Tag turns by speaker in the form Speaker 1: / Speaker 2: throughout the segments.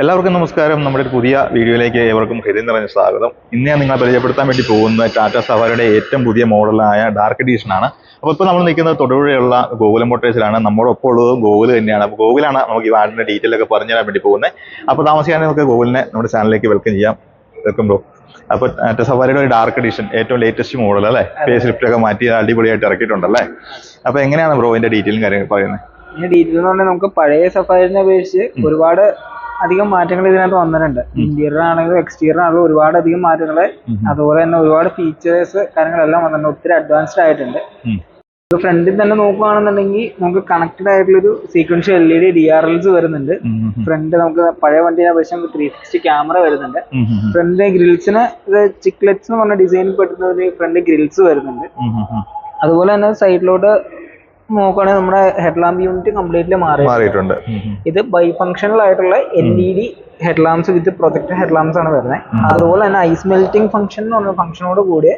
Speaker 1: എല്ലാവർക്കും നമസ്കാരം. നമ്മുടെ ഒരു പുതിയ വീഡിയോയിലേക്ക് ഏവർക്കും ഹൃദയം നിറഞ്ഞ സ്വാഗതം. ഇന്ന് ഞാൻ നിങ്ങളെ പരിചയപ്പെടുത്താൻ വേണ്ടി പോകുന്ന ടാറ്റ സവാരിയുടെ ഏറ്റവും പുതിയ മോഡലായ ഡാർക്ക് എഡീഷൻ ആണ്. അപ്പോൾ ഇപ്പോൾ നമ്മൾ നിൽക്കുന്നത് തൊടുപുഴയുള്ള ഗോകുലം മോട്ടേഴ്സിലാണ് നമ്മുടെ ഒപ്പം ഉള്ളത് ഗോകുൽ തന്നെയാണ്. അപ്പോൾ ഗോകുലാണ് നമുക്ക് ഈ വാർഡിന്റെ ഡീറ്റെയിൽ ഒക്കെ പറഞ്ഞു തരാൻ വേണ്ടി പോകുന്നത്. അപ്പോൾ താമസിക്കാൻ നമുക്ക് ഗോകുലിനെ നമ്മുടെ ചാനലിലേക്ക് വെൽക്കം ചെയ്യാം. വെൽക്കം ബ്രോ അപ്പോൾ ടാറ്റ സവാരിയുടെ ഒരു ഡാർക്ക് എഡീഷൻ ഏറ്റവും ലേറ്റസ്റ്റ് മോഡൽ അല്ലേ? ലിഫ്റ്റ് ഒക്കെ മാറ്റി അടിപൊളിയായിട്ട് ഇറക്കിയിട്ടുണ്ടല്ലേ? അപ്പോൾ എങ്ങനെയാണ് ബ്രോ ഇതിന്റെ ഡീറ്റെയിലും കാര്യങ്ങൾ പറയുന്നത്?
Speaker 2: ഡീറ്റെയിൽ എന്ന് പറഞ്ഞാൽ നമുക്ക് പഴയ സഫാരിനെ അപേക്ഷിച്ച് ഒരുപാട് അധികം മാറ്റങ്ങൾ ഇതിനകത്ത് വന്നിട്ടുണ്ട്. ഇന്റീരിയർ ആണെങ്കിലും എക്സ്റ്റീരിയർ ആണെങ്കിലും ഒരുപാട് അധികം മാറ്റങ്ങൾ അതുപോലെ തന്നെ ഒരുപാട് ഫീച്ചേഴ്സ് കാര്യങ്ങളെല്ലാം വന്നിട്ടുണ്ട്. ഒത്തിരി അഡ്വാൻസ്ഡ് ആയിട്ടുണ്ട്.
Speaker 1: ഇപ്പൊ
Speaker 2: ഫ്രണ്ടിൽ തന്നെ നോക്കുകയാണെന്നുണ്ടെങ്കിൽ നമുക്ക് കണക്റ്റഡ് ആയിട്ടുള്ള ഒരു sequential L E D D R Ls വരുന്നുണ്ട്. ഫ്രണ്ട് നമുക്ക് പഴയ വണ്ടിയെ അപേക്ഷിച്ച് നമുക്ക് ത്രീ സിക്സ്റ്റി ക്യാമറ വരുന്നുണ്ട്. ഫ്രണ്ട് ഗ്രിൽസിന് ഇത് ചിക്ലെറ്റ്സ് എന്ന് പറഞ്ഞ ഡിസൈനിൽ പെട്ടുന്ന ഒരു ഫ്രണ്ട് ഗ്രിൽസ് വരുന്നുണ്ട്. അതുപോലെ തന്നെ സൈഡിലോട്ട് നോക്കുകയാണെങ്കിൽ നമ്മുടെ ഹെഡ്ലാമ്പ് യൂണിറ്റ് കംപ്ലീറ്റ്ലി മാറി.
Speaker 1: മാറിയിട്ടുണ്ട്.
Speaker 2: ഇത് ബൈ ഫങ്ഷണൽ ആയിട്ടുള്ള L E D headlamps with projector headlamps ആണ് വരുന്നത് അതുപോലെ തന്നെ ഐസ് മെൽറ്റിംഗ് ഫംഗ്ഷൻ എന്ന് പറഞ്ഞ ഫംഗ്ഷനോട് കൂടി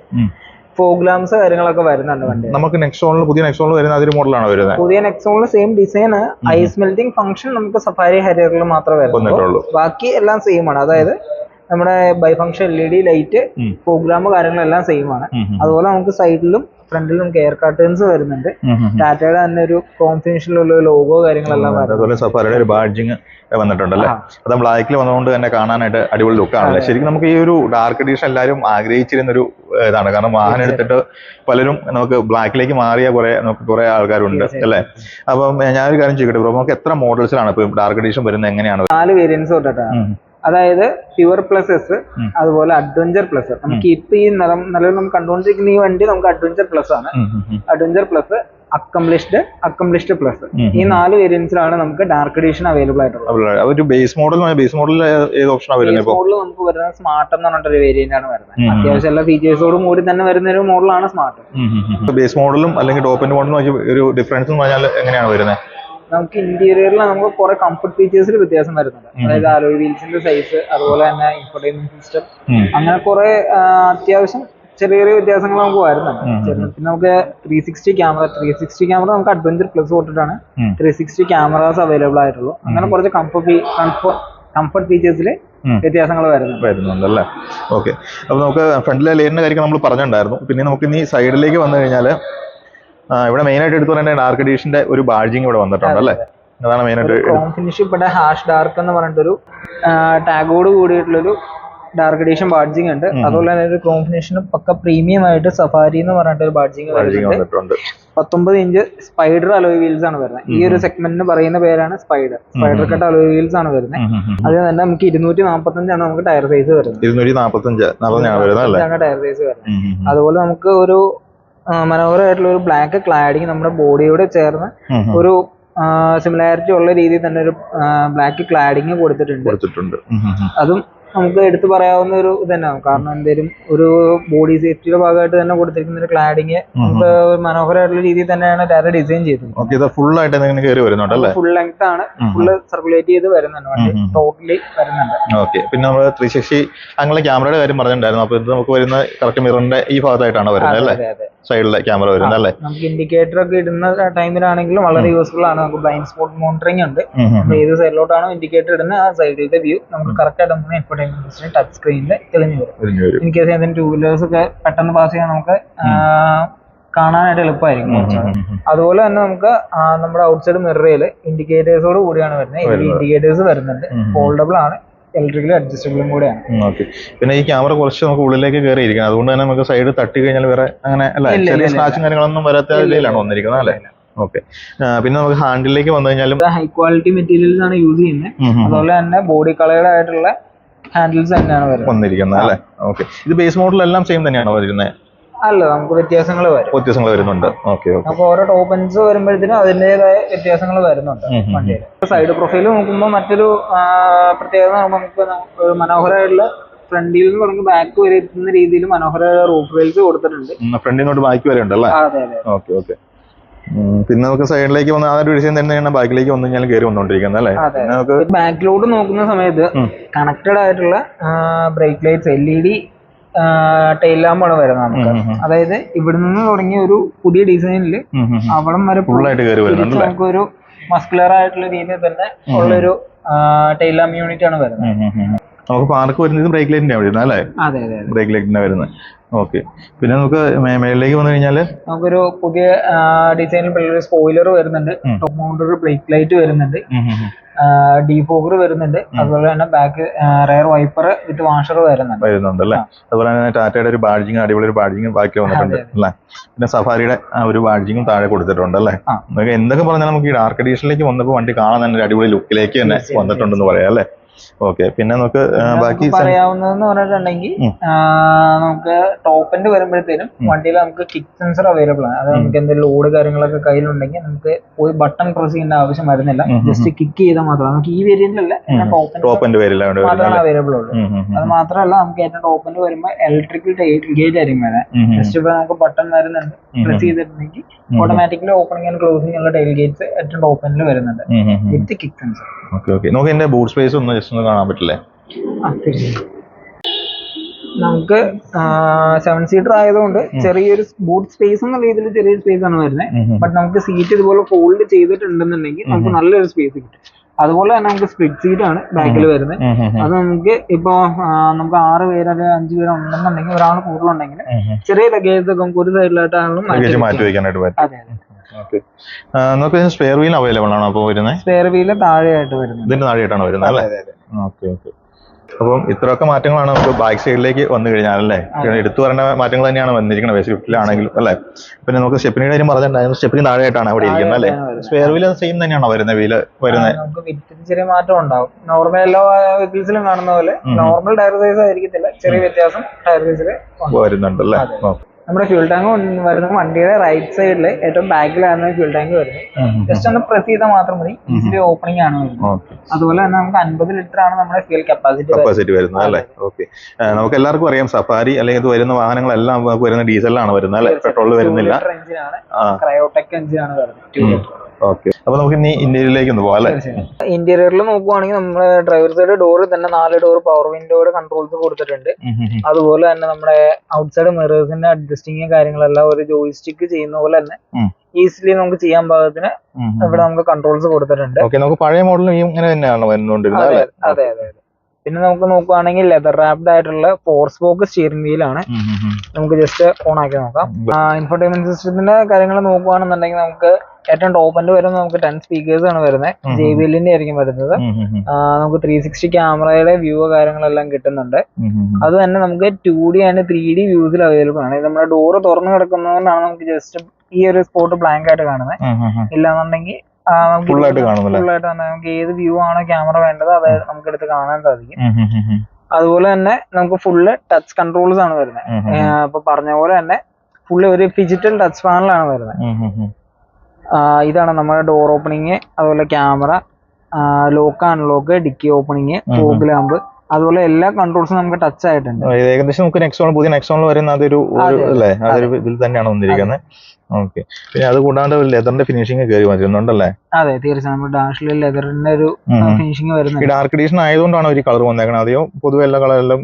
Speaker 1: ഫോഗ്ലാംസ്
Speaker 2: ഫോഗ് ലാംസ് കാര്യങ്ങളൊക്കെ വരുന്നുണ്ട് വണ്ടി
Speaker 1: നമുക്ക് നെക്സോണിൽ പുതിയ നെക്സോണിൽ വരുന്ന അതിൽ മോഡലാണ് വരുന്നത്
Speaker 2: പുതിയ നെക്സോണിൽ same design ice melting function നമുക്ക് സഫാരി ഹരിയറിൽ മാത്രമേ വരുന്നുള്ളൂ. ബാക്കി എല്ലാം സെയിം ആണ്. അതായത് നമ്മുടെ bi function L E D light. Programme കാര്യങ്ങളെല്ലാം സെയിം ആണ്. അതുപോലെ നമുക്ക് സൈഡിലും ഫ്രണ്ടിലും കെയർ കർട്ടൻസ് വരുന്നുണ്ട്. ടാറ്റയുടെ തന്നെ ഒരു കോമ്പിനേഷനിലുള്ള ലോഗോ കാര്യങ്ങളെല്ലാം
Speaker 1: അതുപോലെ സഫാരിയുടെ ഒരു ബാഡ്ജിങ് വന്നിട്ടുണ്ടല്ലേ. അത് ബ്ലാക്കിൽ വന്നുകൊണ്ട് തന്നെ കാണാനായിട്ട് അടിപൊളി ലുക്കാണല്ലേ ശരിക്കും നമുക്ക് ഈ ഒരു ഡാർക്ക് എഡിഷൻ എല്ലാവരും ആഗ്രഹിച്ചിരുന്ന ഒരു ഇതാണ്. കാരണം വാഹനം എടുത്തിട്ട് പലരും നമുക്ക് ബ്ലാക്കിലേക്ക് മാറിയ കുറെ നമുക്ക് കുറെ ആൾക്കാരുണ്ട് അല്ലേ? അപ്പം ഞാനൊരു കാര്യം ചോദിക്കട്ടെ ബ്രോ നമുക്ക് എത്ര മോഡൽസിലാണ് ഇപ്പൊ ഡാർക്ക് എഡിഷൻ വരുന്നത് എങ്ങനെയാണ്
Speaker 2: നാല് വേരിയൻസ് തൊട്ടിട്ടാണ്. അതായത് പ്യുവർ പ്ലസ് എസ് അതുപോലെ അഡ്വഞ്ചർ പ്ലസ് നമുക്ക് ഇപ്പൊ ഈ നിലം നിലവിൽ നമുക്ക് കണ്ടുകൊണ്ടിരിക്കുന്ന ഈ വണ്ടി നമുക്ക് അഡ്വഞ്ചർ പ്ലസ് ആണ്. Adventure plus accomplished accomplished plus ഈ നാല് വേരിയൻസിലാണ് നമുക്ക് ഡാർക്ക് എഡിഷൻ അവൈലബിൾ ആയിട്ടുള്ളത്.
Speaker 1: ബേസ് മോഡൽ ബേസ് മോഡൽ ഏത് ഓപ്ഷൻ
Speaker 2: മോഡൽ നമുക്ക് വരുന്നത് സ്മാർട്ട് എന്ന് പറഞ്ഞിട്ടൊരു വേരിയന്റ് ആണ് വരുന്നത്. അത്യാവശ്യം എല്ലാ ഫീച്ചേഴ്സോടും കൂടി തന്നെ വരുന്ന ഒരു മോഡലാണ് സ്മാർട്ട്
Speaker 1: ബേസ് മോഡലും അല്ലെങ്കിൽ ടോപ്പ് എൻഡ് മോഡലും ഒരു ഡിഫറൻസ് എന്ന് പറഞ്ഞാൽ എങ്ങനെയാണ് വരുന്നത്?
Speaker 2: നമുക്ക് ഇന്റീരിയറിൽ നമുക്ക് കുറെ കംഫർട്ട് ഫീച്ചേഴ്സിൽ വ്യത്യാസം വരുന്നുണ്ട്. അതായത് അലോയ് വീൽസിന്റെ സൈസ് അതുപോലെ തന്നെ ഇൻഫർടൈൻമെന്റ് സിസ്റ്റം അങ്ങനെ കുറെ അത്യാവശ്യം ചെറിയ ചെറിയ വ്യത്യാസങ്ങൾ നമുക്ക് വരുന്നുണ്ട്. പിന്നെ നമുക്ക് three sixty camera three sixty camera നമുക്ക് അഡ്വഞ്ചർ പ്ലസ് തൊട്ടിട്ടാണ്. ത്രീ സിക്സ്റ്റി ക്യാമറാസ് അവൈലബിൾ ആയിട്ടുള്ളൂ. അങ്ങനെ കുറച്ച് കംഫർട്ട് കംഫർട്ട് ഫീച്ചേഴ്സിൽ വ്യത്യാസങ്ങൾ വരുന്നുണ്ട്.
Speaker 1: വരുന്നുണ്ട് അല്ലേ ഓക്കെ അപ്പൊ നമുക്ക് ഫ്രണ്ടിലെ ലെയറിന്റെ കാര്യം നമ്മൾ പറഞ്ഞിട്ടുണ്ടായിരുന്നു. പിന്നെ നമുക്ക് ഇനി സൈഡിലേക്ക് വന്നു കഴിഞ്ഞാൽ ഇവിടെ മെയിൻ ആയിട്ട് എടുത്തു പറയുന്നത് ഡാർക്ക് എഡീഷന്റെ ഒരു ബാഡ്ജിങ് ഇവിടെ വന്നിട്ടുണ്ട് അല്ലേ? അതാണ് മെയിൻ ആയിട്ട്
Speaker 2: ഫിനിഷ് ഇവിടെ ഹാഷ് ഡാർക്ക് എന്ന് പറഞ്ഞിട്ടൊരു ടാഗോട് കൂടിയിട്ടുള്ളൊരു ഡാർക്ക് എഡീഷൻ ബാഡ്ജിങ് ഉണ്ട്. അതുപോലെ തന്നെ ഒരു ക്രോം ഫിനിഷിന് പക്ക പ്രീമിയം ആയിട്ട് സഫാരി എന്ന് പറഞ്ഞിട്ട് ഒരു ബാഡ്ജിങ് വരുന്നുണ്ട്.
Speaker 1: വന്നിട്ടുണ്ട്.
Speaker 2: പത്തൊമ്പത് ഇഞ്ച് സ്പൈഡർ അലോയ് വീൽസ് ആണ് വരുന്നത്. ഈ ഒരു സെഗ്മെന്റിന് പറയുന്ന പേരാണ് spider spider cut alloy wheels ആണ് വരുന്നത്. അതിൽ തന്നെ നമുക്ക് ഇരുന്നൂറ്റി നാപ്പത്തഞ്ചാണ് നമുക്ക് ടയർ സൈസ് വരുന്നത്.
Speaker 1: ഇരുന്നൂറ്റി നാപ്പത്തഞ്ച്
Speaker 2: ടയർ സൈസ് വരുന്നത്. അതുപോലെ നമുക്ക് ഒരു മനോഹരമായിട്ടുള്ള ഒരു ബ്ലാക്ക് ക്ലാഡിങ് നമ്മുടെ ബോഡിയോട് ചേർന്ന്. ഒരു സിമിലാരിറ്റി ഉള്ള രീതിയിൽ തന്നെ ഒരു ബ്ലാക്ക് ക്ലാഡിങ് കൊടുത്തിട്ടുണ്ട്.
Speaker 1: കൊടുത്തിട്ടുണ്ട്.
Speaker 2: അതും നമുക്ക് എടുത്തു പറയാവുന്ന ഒരു ഇതന്നെയാണ് കാരണം എന്തേലും ഒരു ബോഡി സേഫ്റ്റിയുടെ ഭാഗമായിട്ട് തന്നെ കൊടുത്തിരിക്കുന്ന ഒരു ക്ലാഡിങ് നമുക്ക് മനോഹരമായിട്ടുള്ള രീതിയിൽ തന്നെയാണ് ഡയറക്ട് ഡിസൈൻ ചെയ്തത്
Speaker 1: ഫുൾ ആയിട്ട് കയറി വരുന്നുണ്ട് അല്ലേ?
Speaker 2: ഫുൾ ലെങ്ത് ആണ്.
Speaker 1: ഫുൾ
Speaker 2: ഫുള്ള് സർക്കുലേറ്റ് ചെയ്ത് വരുന്നുണ്ട്. വണ്ടി. ടോട്ടലി വരുന്നുണ്ട്.
Speaker 1: ഓക്കെ പിന്നെ നമ്മൾ ത്രീ സിക്സ്റ്റി അങ്ങനെ ക്യാമറയുടെ കാര്യം പറഞ്ഞിട്ടുണ്ടായിരുന്നു. അപ്പൊ ഇത് നമുക്ക് വരുന്ന കറക്റ്റ് മിററിന്റെ ഈ ഭാഗത്തായിട്ടാണ് വരുന്നത് അല്ലേ? സൈഡിലെ ക്യാമറ വരുന്നത് അല്ലേ?
Speaker 2: നമുക്ക് ഇൻഡിക്കേറ്റർ ഒക്കെ ഇടുന്ന ടൈമിലാണെങ്കിലും വളരെ യൂസ്ഫുൾ ആണ്. നമുക്ക് ബ്ലൈൻഡ് സ്പോട്ട് മോണിറ്ററിംഗ് ഉണ്ട്. ഏത് സൈഡിലോട്ടാണോ ഇൻഡിക്കേറ്റർ ഇടുന്നത് ആ സൈഡിലെ വ്യൂ നമുക്ക് കറക്റ്റ് ആയിട്ട് നമുക്ക് ഇൻഫോർടൈൻമെന്റ് ടച്ച് സ്ക്രീനിൽ തെളിഞ്ഞു വരും. ഇൻ കേസ് ഏതെങ്കിലും ടൂ വീലേഴ്സ് ഒക്കെ പെട്ടെന്ന് പാസ് ചെയ്യാൻ നമുക്ക് കാണാനായിട്ട് എളുപ്പമായിരിക്കും. അതുപോലെ തന്നെ നമുക്ക് നമ്മുടെ ഔട്ട്സൈഡ് മിററിൽ ഇൻഡിക്കേറ്റേഴ്സോട് കൂടിയാണ് വരുന്നത്. ഇൻഡിക്കേറ്റേഴ്സ് വരുന്നുണ്ട്. ഫോൾഡബിൾ ആണ്. ഇലക്ട്രിക്കലി അഡ്ജസ്റ്റബിളും കൂടെയാണ്.
Speaker 1: ഓക്കെ പിന്നെ ഈ ക്യാമറ കുറച്ച് നമുക്ക് ഉള്ളിലേക്ക് കയറി ഇരിക്കണം അതുകൊണ്ട് തന്നെ നമുക്ക് സൈഡ് തട്ടി കഴിഞ്ഞാൽ വേറെ അങ്ങനെ അല്ല? ചെറിയ. സ്ക്രാച്ചും കാര്യങ്ങളൊന്നും വരാത്ത രീതിയിലാണ് വന്നിരിക്കുന്നത് അല്ലേ? ഓക്കെ പിന്നെ നമുക്ക് ഹാൻഡിലേക്ക് വന്നു കഴിഞ്ഞാലും
Speaker 2: ഹൈ ക്വാളിറ്റി മെറ്റീരിയൽസ് ആണ് യൂസ് ചെയ്യുന്നത്. അതുപോലെ തന്നെ ബോഡി കളേർഡ് ആയിട്ടുള്ള ഹാൻഡിൽസ് തന്നെയാണ്
Speaker 1: വന്നിരിക്കുന്നത് അല്ലേ? ഓക്കെ ഇത് ബേസ് മോഡൽ എല്ലാം സെയിം തന്നെയാണോ വരുന്നത്?
Speaker 2: അല്ല നമുക്ക് വ്യത്യാസങ്ങൾ വരും.
Speaker 1: വ്യത്യാസങ്ങൾ വരുന്നുണ്ട്. ഓക്കെ
Speaker 2: നമുക്ക് ഓരോ ടോപ്പൻസ് വരുമ്പോഴത്തേനും അതിന്റെതായ വ്യത്യാസങ്ങൾ വരുന്നുണ്ട്. വണ്ടിയിൽ. സൈഡ് പ്രൊഫൈൽ നോക്കുമ്പോൾ മറ്റൊരു പ്രത്യേകത നമുക്ക് ഒരു മനോഹരമായിട്ടുള്ള ഫ്രണ്ടിൽ നിന്ന് തുടങ്ങി ബാക്ക് വരെ എത്തുന്ന രീതിയിൽ മനോഹരമായ റൂഫ് റെയിൽസ് കൊടുത്തിട്ടുണ്ട്.
Speaker 1: ഫ്രണ്ടിൽ നിന്നോട്ട് ബാക്ക് വരെ ഉണ്ട് അല്ലേ
Speaker 2: അതെ അതെ.
Speaker 1: Okay okay. പിന്നെ നമുക്ക് സൈഡിലേക്ക് വന്ന ആ ഒരു ഡിസൈൻ തന്നെയാണ് ബാക്കിലേക്ക് വന്നു കഴിഞ്ഞാൽ കയറി വന്നുകൊണ്ടിരിക്കുന്നത് അല്ലേ? നമുക്ക്
Speaker 2: ബാക്കിലോട്ട് നോക്കുന്ന സമയത്ത്. കണക്റ്റഡ് ആയിട്ടുള്ള brake lights L E D tail ലാമ്പാണ് വരുന്നത് നമുക്ക്. അതായത് ഇവിടെ നിന്ന് തുടങ്ങിയ ഒരു പുതിയ ഡിസൈനിൽ. അവിടം വരെ
Speaker 1: നമുക്ക്
Speaker 2: ഒരു മസ്കുലർ ആയിട്ടുള്ള രീതിയിൽ തന്നെ ഉള്ളൊരു ടെയിൽ ലാമ്പ് യൂണിറ്റ് ആണ് വരുന്നത്.
Speaker 1: നമുക്ക് പാർക്ക് വരുന്നത് ബ്രേക്ക് ലൈറ്റിന്റെ വരുന്നത് അല്ലേ? ബ്രേക്ക് ലൈറ്റിന്റെ വരുന്നത്. ഓക്കെ പിന്നെ നമുക്ക് മേളിലേക്ക് വന്നു കഴിഞ്ഞാൽ
Speaker 2: നമുക്കൊരു പുതിയ ഡിസൈനിൽ സ്പോയിലർ വരുന്നുണ്ട്. ടോപ്പ് മൗണ്ട് ഒരു ബ്രേക്ക് ലൈറ്റ് വരുന്നുണ്ട്. ഡീഫോഗർ വരുന്നുണ്ട്. അതുപോലെ തന്നെ back rear wiper with washer വരുന്നുണ്ട്.
Speaker 1: വരുന്നുണ്ട് അല്ലേ? അതുപോലെ തന്നെ ടാറ്റയുടെ ഒരു ബാഡ്ജിങ് അടിപൊളി ഒരു ബാഡ്ജിങ് ബാക്കി വന്നിട്ടുണ്ട് അല്ലേ? പിന്നെ സഫാരിയുടെ ആ ഒരു ബാഡ്ജിങ്ങും താഴെ കൊടുത്തിട്ടുണ്ട് അല്ലേ? എന്തൊക്കെ പറഞ്ഞാൽ നമുക്ക് ഈ ഡാർക്ക് എഡീഷനിലേക്ക് വന്നപ്പോൾ വണ്ടി കാണാൻ തന്നെ ഒരു അടിപൊളി ലുക്കിലേക്ക് തന്നെ വന്നിട്ടുണ്ടെന്ന് പറയാം അല്ലേ? ഓക്കെ പിന്നെ നമുക്ക് ബാക്കി
Speaker 2: പറയാവുന്നതെന്ന് പറഞ്ഞിട്ടുണ്ടെങ്കിൽ നമുക്ക് ടോപ്പ് എൻഡ് വരുമ്പോഴത്തേനും വണ്ടിയിൽ നമുക്ക് കിക്ക് സെൻസർ അവൈലബിൾ ആണ്. അത് നമുക്ക് എന്തെങ്കിലും ലോഡ് കാര്യങ്ങളൊക്കെ കയ്യിലുണ്ടെങ്കിൽ നമുക്ക് പോയി ബട്ടൺ പ്രസ് ചെയ്യേണ്ട ആവശ്യം വരുന്നില്ല. ജസ്റ്റ് കിക്ക് ചെയ്താൽ മാത്രം. നമുക്ക് ഈ വേരിയന്റിലല്ല ടോപ്പ് എൻഡ് മാത്രമാണ് അവൈലബിൾ ഉള്ളൂ. അത് മാത്രമല്ല നമുക്ക് ഏറ്റവും ടോപ്പ് എൻഡ് വരുമ്പോൾ ഇലക്ട്രിക്കൽ ഗേറ്റ് ആയിരിക്കും വരാൻ ജസ്റ്റ് ഇപ്പൊ നമുക്ക് ബട്ടൺ വരുന്നുണ്ട്. പ്രസ് ചെയ്തിട്ടുണ്ടെങ്കിൽ ഓട്ടോമാറ്റിക്കലി ഓപ്പണിംഗ് ആൻഡ് ക്ലോസിംഗ് ഉള്ള ടൈൽ ഗേറ്റ്സ് ഏറ്റവും ടോപ്പ് എൻഡിൽ വരുന്നുണ്ട്. With kick sensor
Speaker 1: okay okay. നമുക്ക് എന്റെ ബൂട്ട് സ്പേസ് ഒന്ന് ഒന്ന് കാണാൻ പറ്റില്ലേ?
Speaker 2: നമുക്ക് സെവൻ സീറ്റർ ആയതുകൊണ്ട് ചെറിയൊരു ബൂട്ട് സ്പേസ് എന്ന രീതിയിൽ ചെറിയൊരു സ്പേസ് ആണ് വരുന്നത്. ബട്ട് നമുക്ക് സീറ്റ് ഇതുപോലെ ഫോൾഡ് ചെയ്തിട്ടുണ്ടെന്നുണ്ടെങ്കിൽ നമുക്ക് നല്ലൊരു സ്പേസ് കിട്ടും. അതുപോലെ തന്നെ നമുക്ക് സ്പ്ലിറ്റ് സീറ്റ് ആണ് ബാക്കിൽ വരുന്നത്. അത് നമുക്ക് ഇപ്പോ നമുക്ക് ആറ് പേര് അല്ലെങ്കിൽ അഞ്ചു പേര് ഉണ്ടെന്നുണ്ടെങ്കിൽ ഒരാൾ കൂടുതലുണ്ടെങ്കിൽ. ചെറിയ ലഗേജ് ഒക്കെ നമുക്ക് ഒരു
Speaker 1: സൈഡിലായിട്ടാണ് മാറ്റി വെക്കാനായിട്ട് പറ്റും.
Speaker 2: അതെ അതെ.
Speaker 1: നമുക്ക് സ്പെയർ വീൽ അവൈലബിൾ ആണോ? അപ്പോൾ വരുന്നത്
Speaker 2: സ്പെയർ വീൽ താഴെയായിട്ട് വരുന്നത്.
Speaker 1: ഇതിന്റെ താഴെയായിട്ടാണ് വരുന്നത് അല്ലേ? Okay okay. അപ്പം ഇത്രയൊക്കെ മാറ്റങ്ങളാണ് നമുക്ക് ബാക്ക് സൈഡിലേക്ക് വന്നു കഴിഞ്ഞാൽ അല്ലേ? എടുത്തു പറയേണ്ട മാറ്റങ്ങൾ തന്നെയാണ് വന്നിരിക്കുന്നത് സ്വിഫ്റ്റിലാണെങ്കിലും അല്ലെ അല്ലേ? പിന്നെ നമുക്ക് സ്റ്റെപ്പിനിയുടെ കാര്യം പറഞ്ഞിട്ടുണ്ടായിരുന്നു സ്റ്റെപ്പിന് താഴെയായിട്ടാണ് അവിടെ ഇരിക്കുന്നത് അല്ലേ. സ്പെയർ വീൽ സെയിം തന്നെയാണോ വരുന്നത്? വീൽ വരുന്നത്?
Speaker 2: ചെറിയ മാറ്റം ഉണ്ടാവും. നോർമൽ എല്ലാ വെഹിക്കിൾസിലും കാണുന്ന പോലെ നോർമൽ ടയർ സൈസ് ആയിരിക്കത്തില്ല. ചെറിയ വ്യത്യാസം ടയർ സൈസിൽ
Speaker 1: വരുന്നുണ്ട് അല്ലേ.
Speaker 2: നമ്മുടെ ഫ്യൂൽ ടാങ്ക് വരുന്ന വണ്ടിയുടെ റൈറ്റ് സൈഡിൽ ഏറ്റവും ബാക്കിലാണ് ഫ്യൂൽ ടാങ്ക് വരുന്നത്. ജസ്റ്റ് ഒന്ന് പ്രസ് ചെയ്താൽ മാത്രം മതി. ഈസിലി ഓപ്പണിംഗ് ആണ് അതുപോലെ തന്നെ നമുക്ക് അൻപത് ലിറ്റർ ആണ് നമ്മുടെ ഫ്യൂൽ കപ്പാസിറ്റി
Speaker 1: കപ്പാസിറ്റി വരുന്നത് അല്ലേ? ഓക്കെ നമുക്ക് എല്ലാവർക്കും അറിയാം സഫാരി അല്ലെങ്കിൽ ഇത് വരുന്ന വാഹനങ്ങളെല്ലാം നമുക്ക് വരുന്ന ഡീസലാണ് വരുന്നത് അല്ലേ? പെട്രോൾ വരുന്നില്ല.
Speaker 2: ക്രയോടെക് എഞ്ചിനാണ് വരുന്നത്.
Speaker 1: ഓക്കെ. അപ്പൊ നമുക്ക് ഇനി ഇന്റീരിയറിലേക്ക് ഒന്ന് പോകാം അല്ലേ?
Speaker 2: ഇന്റീരിയറിൽ നോക്കുവാണെങ്കിൽ നമ്മുടെ ഡ്രൈവർ സൈഡ് ഡോറിൽ തന്നെ നാല് ഡോർ പവർ വിൻഡോയുടെ കൺട്രോൾസ് കൊടുത്തിട്ടുണ്ട്. അതുപോലെ തന്നെ നമ്മുടെ ഔട്ട്സൈഡ് മിറേഴ്സിന്റെ അഡ്ജസ്റ്റിംഗ് കാര്യങ്ങളെല്ലാം ഒരു ജോയിസ്റ്റിക്ക് ചെയ്യുന്ന പോലെ തന്നെ ഈസിലി നമുക്ക് ചെയ്യാൻ പാകത്തിന്. ഇവിടെ നമുക്ക് കൺട്രോൾസ് കൊടുത്തിട്ടുണ്ട്.
Speaker 1: നമുക്ക് പഴയ മോഡലും ഇങ്ങനെ തന്നെയാണ് വന്നുകൊണ്ടിരുന്നത്
Speaker 2: അതെ അതെ അതെ. പിന്നെ നമുക്ക് നോക്കുവാണെങ്കിൽ ലെതർ റാപ്ഡ് ആയിട്ടുള്ള ഫോർ സ്പോക്ക് സ്റ്റിയറിംഗ് വീലാണ്. നമുക്ക് ജസ്റ്റ് ഓൺ ആക്കി നോക്കാം. ഇൻഫർടൈൻമെന്റ് സിസ്റ്റത്തിന്റെ കാര്യങ്ങൾ നോക്കുവാണെന്നുണ്ടെങ്കിൽ നമുക്ക് ഏറ്റവും ടോപ്പിന്റെ വരുന്ന നമുക്ക് ടെൻ സ്പീക്കേഴ്സ് ആണ് വരുന്നത്. ജെ ബി എല്ലിന്റെ ആയിരിക്കും വരുന്നത്. നമുക്ക് ത്രീ സിക്സ്റ്റി ക്യാമറയുടെ വ്യൂ കാര്യങ്ങളെല്ലാം കിട്ടുന്നുണ്ട്. അത് തന്നെ നമുക്ക് two D and three D വ്യൂസിൽ available ആണ്. നമ്മുടെ ഡോറ് തുറന്നു കിടക്കുന്നതുകൊണ്ടാണ് നമുക്ക് ജസ്റ്റ് ഈ ഒരു സ്പോട്ട് ബ്ലാങ്ക് ആയിട്ട് കാണുന്നത്. ഇല്ലാന്നുണ്ടെങ്കിൽ ഫുൾ ആയിട്ട് തന്നെ നമുക്ക് ഏത് വ്യൂ ആണോ ക്യാമറ വേണ്ടത് അത് നമുക്ക് എടുത്ത് കാണാൻ സാധിക്കും. അതുപോലെ തന്നെ നമുക്ക് ഫുള്ള് ടച്ച് കൺട്രോൾസ് ആണ് വരുന്നത് ഇപ്പൊ പറഞ്ഞ പോലെ തന്നെ ഫുള്ള് ഒരു ഫിജിറ്റൽ ടച്ച് പാനലാണ് വരുന്നത്. ഇതാണ് നമ്മുടെ ഡോർ ഓപ്പണിങ് അതുപോലെ camera lock unlock dicky opening fog lamp അതുപോലെ എല്ലാ കൺട്രോൾസും നമുക്ക് ടച്ച് ആയിട്ടുണ്ട്.
Speaker 1: ഏകദേശം നമുക്ക് നെക്സോൺ പുതിയ നെക്സോണിൽ വരുന്ന അതൊരു അല്ലേ? അതൊരു ഇതിൽ തന്നെയാണ് വന്നിരിക്കുന്നത്. ഓക്കെ പിന്നെ അത് കൂടാണ്ട് ലെതറിന്റെ ഫിനിഷിംഗ് കയറി വന്നിരുന്നുണ്ടല്ലേ?
Speaker 2: അതെ തീർച്ചയായും. നമ്മുടെ ഡാഷിൽ ലെതറിന്റെ ഒരു
Speaker 1: ഫിനിഷിംഗ്
Speaker 2: വരുന്നുണ്ട്.
Speaker 1: ഡാർക്ക് എഡീഷൻ ആയതുകൊണ്ടാണ് ഒരു കളർ വന്നേക്കുന്നത് അതെയോ പൊതുവെ എല്ലാ കളറിലും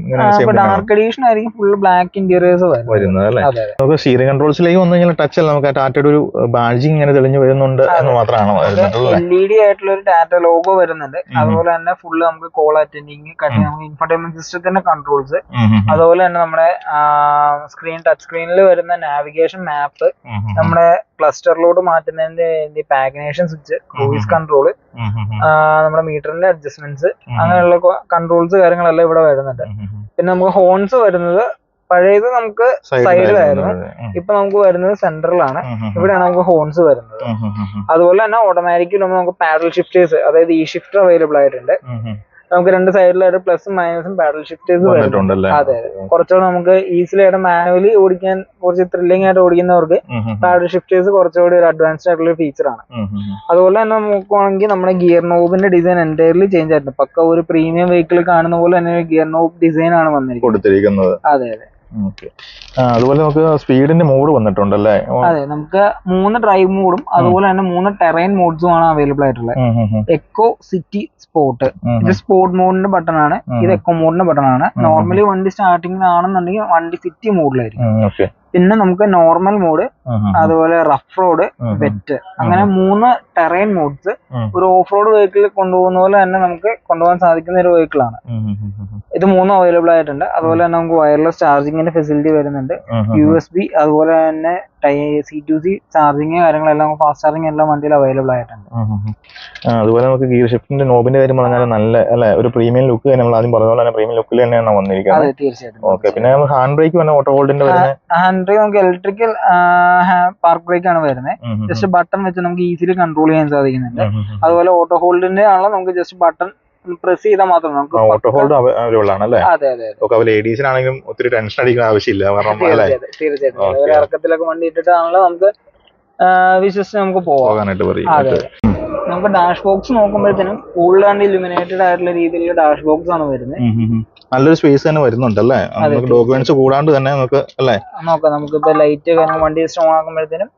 Speaker 2: ഡാർക്ക് എഡീഷൻ ആയിരിക്കും ഫുൾ ബ്ലാക്ക് ഇന്റീരിയേഴ്സ് വരുന്നത്.
Speaker 1: അല്ലേ? നമുക്ക് സ്റ്റീറിംഗ് കൺട്രോൾസിലേക്ക് വന്നു കഴിഞ്ഞാൽ ടച്ച് അല്ല. നമുക്ക് ടാറ്റയുടെ ഒരു ബാഡ്ജിങ് ഇങ്ങനെ തെളിഞ്ഞു വരുന്നുണ്ട് എന്ന് മാത്രമാണ് വരുന്നത്
Speaker 2: എൽ ഇ ഡി ആയിട്ടുള്ള ഒരു ടാറ്റ ലോഗോ വരുന്നുണ്ട്. അതുപോലെ തന്നെ ഫുള്ള് നമുക്ക് കോൾ അറ്റൻഡിങ് കട്ട് നമുക്ക് ഇൻഫർടൈൻമെന്റ് സിസ്റ്റത്തിന്റെ കൺട്രോൾസ് അതുപോലെ തന്നെ നമ്മുടെ സ്ക്രീൻ ടച്ച് സ്ക്രീനിൽ വരുന്ന നാവിഗേഷൻ മാപ്പ് നമ്മുടെ ക്ലസ്റ്ററിലോട്ട് മാറ്റുന്നതിന്റെ പാഗിനേഷൻ സ്വിച്ച് ക്രൂയിസ് കൺട്രോൾ നമ്മുടെ മീറ്ററിന്റെ അഡ്ജസ്റ്റ്മെന്റ്സ് അങ്ങനെയുള്ള കൺട്രോൾസ് കാര്യങ്ങളെല്ലാം ഇവിടെ വരുന്നുണ്ട്. പിന്നെ നമുക്ക് ഹോൺസ് വരുന്നത് പഴയത് നമുക്ക് സൈഡിലായിരുന്നു
Speaker 1: ലായിരുന്നു.
Speaker 2: ഇപ്പൊ നമുക്ക് വരുന്നത് സെന്ററിലാണ് ഇവിടെയാണ് നമുക്ക് ഹോൺസ് വരുന്നത്. അതുപോലെ തന്നെ ഓട്ടോമാറ്റിക്കലി നമുക്ക് പാഡൽ ഷിഫ്റ്റേഴ്സ് അതായത് ഈ ഷിഫ്റ്റർ അവൈലബിൾ ആയിട്ടുണ്ട്. നമുക്ക് രണ്ട് സൈഡിലായിട്ട് പ്ലസും മൈനസും പാഡൽ ഷിഫ്റ്റേഴ്സ് വരുന്നുണ്ട്
Speaker 1: അതെ
Speaker 2: അതെ. കുറച്ചുകൂടെ നമുക്ക് ഈസിലി ആയിട്ട് മാനുവലി ഓടിക്കാൻ കുറച്ച് ത്രില്ലിംഗ് ആയിട്ട് ഓടിക്കുന്നവർക്ക് പാഡൽ ഷിഫ്റ്റേഴ്സ് കുറച്ചുകൂടി ഒരു അഡ്വാൻസ്ഡ് ആയിട്ടുള്ള ഒരു ഫീച്ചർ ആണ്. അതുപോലെ തന്നെ നോക്കുവാണെങ്കിൽ നമ്മുടെ ഗിയർ നോബിന്റെ ഡിസൈൻ എന്റയർലി ചേഞ്ച് ആയിട്ടുണ്ട്. പക്ക ഒരു പ്രീമിയം വെഹിക്കിൾ കാണുന്ന പോലെ തന്നെ ഗിയർ നോബ് ഡിസൈൻ ആണ് വന്നിരിക്കുന്നത്. അതെ അതെ.
Speaker 1: ഓക്കെ അതുപോലെ നമുക്ക് സ്പീഡിന്റെ മോഡ് വന്നിട്ടുണ്ട് അല്ലേ
Speaker 2: അതെ നമുക്ക് മൂന്ന് ഡ്രൈവ് മോഡും അതുപോലെ തന്നെ മൂന്ന് ടെറൈൻ മോഡ്സും ആണ് അവൈലബിൾ ആയിട്ടുള്ളത്. എക്കോ സിറ്റി സ്പോർട്ട് ഇത് സ്പോർട്ട് മോഡിന്റെ ബട്ടൺ ആണ്. ഇത് എക്കോ മോഡിന്റെ ബട്ടൺ ആണ്. നോർമലി വണ്ടി സ്റ്റാർട്ടിങ്ങിലാണെന്നുണ്ടെങ്കിൽ വണ്ടി സിറ്റി മോഡിലായിരിക്കും പിന്നെ നമുക്ക് നോർമൽ മോഡ് അതുപോലെ റഫ് റോഡ് വെറ്റ് അങ്ങനെ മൂന്ന് ടെറൈൻ മോഡ്സ് ഒരു ഓഫ് റോഡ് വെഹിക്കിൾ കൊണ്ടുപോകുന്ന പോലെ തന്നെ നമുക്ക് കൊണ്ടുപോകാൻ സാധിക്കുന്ന ഒരു വെഹിക്കിൾ ആണ്. ഇത് മൂന്നും അവൈലബിൾ ആയിട്ടുണ്ട്. അതുപോലെ തന്നെ നമുക്ക് വയർലെസ് ചാർജിങ്ങിന്റെ ഫെസിലിറ്റി വരുന്നുണ്ട്. യു എസ് ബി അതുപോലെ തന്നെ സി ടു സി ചാർജിങ് കാര്യങ്ങളെല്ലാം ഫാസ്റ്റ് ചാർജിങ് എല്ലാം വണ്ടിയിൽ അവൈലബിൾ ആയിട്ടുണ്ട്.
Speaker 1: അതുപോലെ നമുക്ക് ഗിയർ ഷിഫ്റ്റിന്റെ നോബിന്റെ കാര്യം പറഞ്ഞാൽ നല്ല അല്ലെ ഒരു പ്രീമിയം ലുക്ക് നമ്മൾ ആദ്യം പറഞ്ഞ പോലെ തന്നെ പ്രീമിയം ലുക്കിൽ തന്നെയാണ് വന്നിരിക്കുന്നത്.
Speaker 2: അതെ തീർച്ചയായിട്ടും
Speaker 1: ഓക്കെ പിന്നെ നമ്മൾ ഹാൻഡ് ബ്രേക്ക് വന്ന ഓട്ടോ ഹോൾഡിന്റെ
Speaker 2: ഹാൻഡ് ബ്രേക്ക് നമുക്ക് ഇലക്ട്രിക്കൽ പാർക്ക് ബ്രേക്ക് ആണ് വരുന്നത് ജസ്റ്റ് ബട്ടൺ വെച്ച് നമുക്ക് ഈസിലി കൺട്രോൾ ചെയ്യാൻ സാധിക്കുന്നുണ്ട്. അതുപോലെ ഓട്ടോ ഹോൾഡിന്റെ ആണല്ലോ നമുക്ക് ജസ്റ്റ് ബട്ടൺ പ്രസ് ചെയ്താൽ മാത്രം നമുക്ക്
Speaker 1: ഓട്ടോ ഹോൾഡ് അവൈലബിൾ ആണ് അല്ലേ
Speaker 2: അതെ അതെ
Speaker 1: ലേഡീസിനാണെങ്കിലും ഒത്തിരി ടെൻഷൻ അടിക്കുന്ന ആവശ്യമില്ല
Speaker 2: തീർച്ചയായിട്ടും തീർച്ചയായിട്ടും. ഒരു ഇറക്കത്തിലൊക്കെ വണ്ടി ഇട്ടിട്ടാണല്ലോ നമുക്ക് വിശ്വസിച്ച് നമുക്ക്
Speaker 1: പോകാനായിട്ട്
Speaker 2: അതെ നമുക്ക് ഡാഷ് ബോക്സ് നോക്കുമ്പോഴത്തേനും ആൻഡ് ഇലുമിനേറ്റഡ് ആയിട്ടുള്ള രീതിയിലുള്ള ഡാഷ് ബോക്സ് ആണ് വരുന്നത്.
Speaker 1: നല്ലൊരു സ്പേസ് തന്നെ വരുന്നുണ്ട് അല്ലേ നമുക്ക് ഡോക്യുമെന്റ്സ് കൂടാണ്ട് തന്നെ നമുക്ക് അല്ലേ?
Speaker 2: നോക്കാം നമുക്ക് ഇപ്പൊ ലൈറ്റ് കാരണം വണ്ടി സ്ട്രോങ് ആക്കുമ്പോഴത്തേനും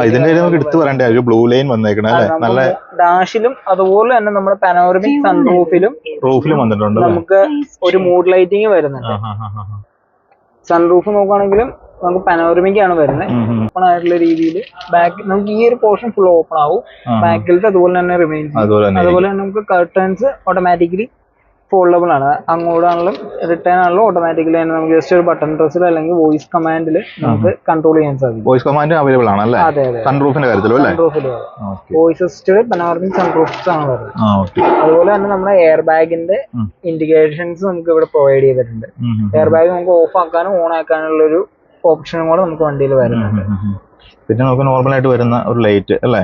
Speaker 1: ഇതിന്റെ നമുക്ക് എടുത്തു പറയണ്ടേ? ഒരു ബ്ലൂ ലൈൻ വന്നേക്കണേ അല്ലേ? നല്ല
Speaker 2: ഡാഷിലും അതുപോലെ തന്നെ നമ്മുടെ പനോറമിക് സൺ
Speaker 1: റൂഫിലും റൂഫിലും വന്നിട്ടുണ്ട്
Speaker 2: നമുക്ക് ഒരു മൂഡ് ലൈറ്റിംഗ് വരുന്നുണ്ട്.
Speaker 1: സൺ
Speaker 2: റൂഫ് നോക്കുകയാണെങ്കിലും നമുക്ക് പനോറമിക് ആണ് വരുന്നത്. ഓപ്പൺ ആയിട്ടുള്ള രീതിയിൽ ബാക്ക് നമുക്ക് ഈ ഒരു പോർഷൻ ഫുൾ ഓപ്പൺ ആവും. ബാക്കിലത്തെ അതുപോലെ തന്നെ റിമൈൻസ്
Speaker 1: അതുപോലെ തന്നെ
Speaker 2: നമുക്ക് കർട്ടൻസ് ഓട്ടോമാറ്റിക്കലി ഫോൾഡബിൾ ആണ്. അങ്ങോട്ടാണെങ്കിലും റിട്ടേൺ ആണെങ്കിലും ഓട്ടോമാറ്റിക്കലി തന്നെ നമുക്ക് ജസ്റ്റ് ഒരു ബട്ടൺ പ്രസ്സിൽ അല്ലെങ്കിൽ വോയിസ് കമാൻഡിൽ നമുക്ക് കൺട്രോൾ ചെയ്യാൻ സാധിക്കും.
Speaker 1: വോയിസ് കമാൻഡ് അവൈലബിൾ ആണ് അല്ലേ
Speaker 2: അതെ അതെ.
Speaker 1: സൺറൂഫിന്റെ കാര്യത്തിലും അല്ലേ?
Speaker 2: സൺറൂഫിൽ വോയിസ് അസിസ്റ്റഡ് പനോറമിക് സൺറൂഫ്സ് ആണ് വരുന്നത് അതുപോലെ തന്നെ നമ്മുടെ എയർ ബാഗിന്റെ ഇൻഡിക്കേഷൻസ് നമുക്ക് ഇവിടെ പ്രൊവൈഡ് ചെയ്തിട്ടുണ്ട്. എയർ ബാഗ് നമുക്ക് ഓഫ് ആക്കാനും ഓൺ ആക്കാനുള്ള ഒരു ഓപ്ഷനും കൂടെ നമുക്ക് വണ്ടിയിൽ വരുന്നുണ്ട്.
Speaker 1: പിന്നെ നമുക്ക് നോർമൽ ആയിട്ട് വരുന്ന ഒരു ലൈറ്റ് അല്ലേ?